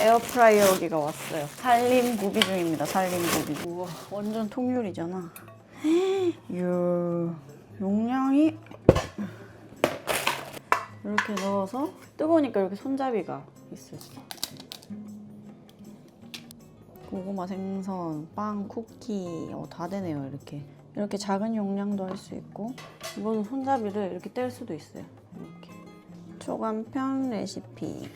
에어프라이어기가 왔어요. 살림 구비 중입니다. 살림 구비. 우와, 완전 통유리잖아. 이야, 용량이 이렇게 넣어서 뜨거우니까 이렇게 손잡이가 있어요. 고구마 생선, 빵, 쿠키 어, 다 되네요 이렇게 이렇게 작은 용량도 할 수 있고 이거는 손잡이를 이렇게 뗄 수도 있어요 이렇게 초간편 레시피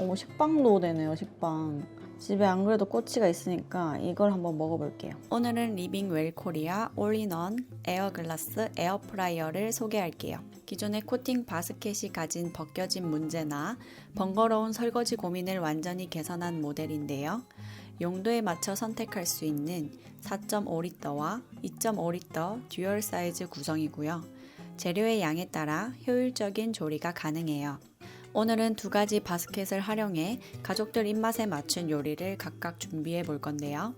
오 식빵도 되네요 식빵 집에 안 그래도 꼬치가 있으니까 이걸 한번 먹어볼게요 오늘은 리빙 웰 코리아 올인원 에어글라스 에어프라이어를 소개할게요 기존의 코팅 바스켓이 가진 벗겨진 문제나 번거로운 설거지 고민을 완전히 개선한 모델인데요. 용도에 맞춰 선택할 수 있는 4.5리터와 2.5리터 듀얼 사이즈 구성이고요. 재료의 양에 따라 효율적인 조리가 가능해요. 오늘은 두 가지 바스켓을 활용해 가족들 입맛에 맞춘 요리를 각각 준비해 볼 건데요.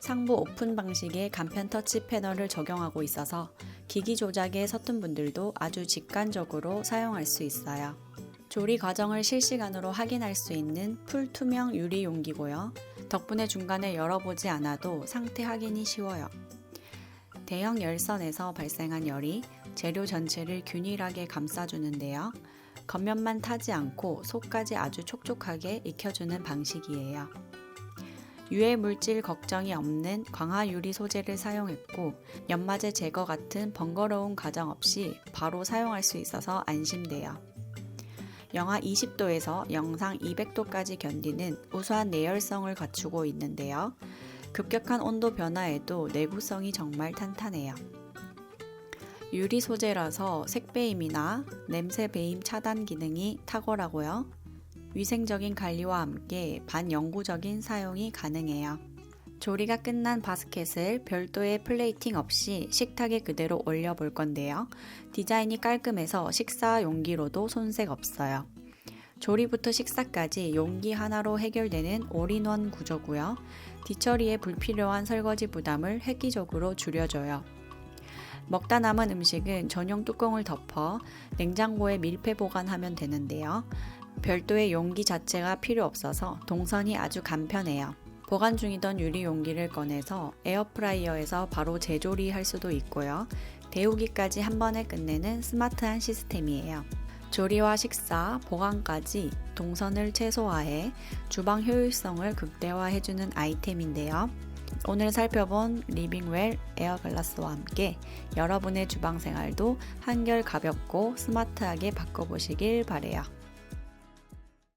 상부 오픈 방식의 간편 터치 패널을 적용하고 있어서 기기 조작에 서툰 분들도 아주 직관적으로 사용할 수 있어요. 조리 과정을 실시간으로 확인할 수 있는 풀투명 유리 용기고요. 덕분에 중간에 열어보지 않아도 상태 확인이 쉬워요. 대형 열선에서 발생한 열이 재료 전체를 균일하게 감싸주는데요. 겉면만 타지 않고 속까지 아주 촉촉하게 익혀주는 방식이에요. 유해 물질 걱정이 없는 광화 유리 소재를 사용했고 연마제 제거 같은 번거로운 과정 없이 바로 사용할 수 있어서 안심돼요. 영하 20도에서 영상 200도까지 견디는 우수한 내열성을 갖추고 있는데요. 급격한 온도 변화에도 내구성이 정말 탄탄해요. 유리 소재라서 색배임이나 냄새 배임 차단 기능이 탁월하고요. 위생적인 관리와 함께 반영구적인 사용이 가능해요. 조리가 끝난 바스켓을 별도의 플레이팅 없이 식탁에 그대로 올려볼 건데요. 디자인이 깔끔해서 식사 용기로도 손색 없어요. 조리부터 식사까지 용기 하나로 해결되는 올인원 구조고요. 뒤처리에 불필요한 설거지 부담을 획기적으로 줄여줘요. 먹다 남은 음식은 전용 뚜껑을 덮어 냉장고에 밀폐 보관하면 되는데요. 별도의 용기 자체가 필요 없어서 동선이 아주 간편해요. 보관 중이던 유리 용기를 꺼내서 에어프라이어에서 바로 재조리할 수도 있고요. 데우기까지 한 번에 끝내는 스마트한 시스템이에요. 조리와 식사, 보관까지 동선을 최소화해 주방 효율성을 극대화해주는 아이템인데요. 오늘 살펴본 리빙웰 에어글라스와 함께 여러분의 주방 생활도 한결 가볍고 스마트하게 바꿔보시길 바래요.